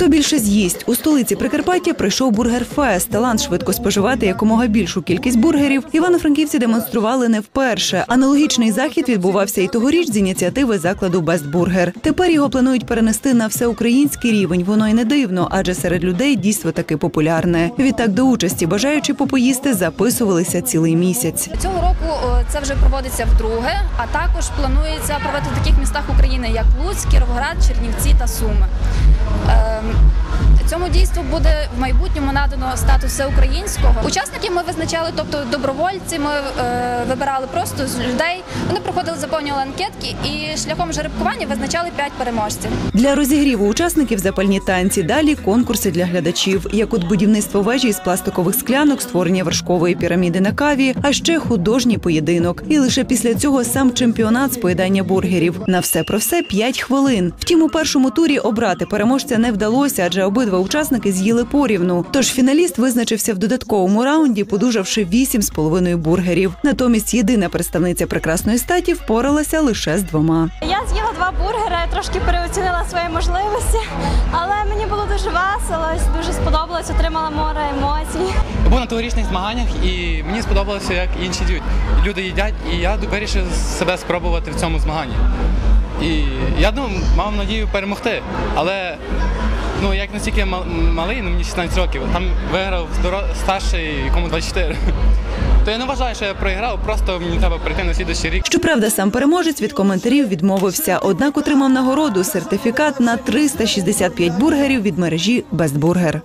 Хто більше з'їсть у столиці Прикарпаття прийшов бургерфест. Талант швидко споживати якомога більшу кількість бургерів. Івано-франківці демонстрували не вперше. Аналогічний захід відбувався і тогоріч з ініціативи закладу Burger. Тепер його планують перенести на всеукраїнський рівень. Воно й не дивно, адже серед людей дійство таки популярне. Відтак до участі бажаючи попоїсти записувалися цілий місяць. Цього року це вже проводиться вдруге, а також планується проводити в таких містах України, як Луцьк, Кіровоград, Чернівці та Суми. Цьому дійству буде в майбутньому надано статус всеукраїнського. Учасників ми визначали, тобто добровольці. Ми е, вибирали просто з людей. Вони проходили, заповнювали анкетки і шляхом жеребкування визначали п'ять переможців. Для розігріву учасників запальні танці. Далі конкурси для глядачів, як от будівництво вежі із пластикових склянок, створення вершкової піраміди на каві, а ще художній поєдинок. І лише після цього сам чемпіонат з поїдання бургерів. На все про все 5 хвилин. Втім, у першому турі обрати переможця не вдалося, адже обидва учасники з'їли порівну. Тож фіналіст визначився в додатковому раунді, подужавши 8,5 бургерів. Натомість єдина представниця прекрасної статі впоралася лише з двома. Я з'їла два бургери, трошки переоцінила свої можливості, але мені було дуже весело, дуже сподобалось, отримала море емоцій. Я був на тогорічних змаганнях і мені сподобалося, як інші люди, люди їдять, і я вирішив себе спробувати в цьому змаганні. І я думав, мав надію перемогти. Але ну, як настільки мал- малий, ну, мені 16 років, там виграв старший, якому 24. То я не вважаю, що я проіграв, просто мені треба прийти на слідущий рік. Щоправда, сам переможець від коментарів відмовився, однак отримав нагороду сертифікат на 365 бургерів від мережі Burger.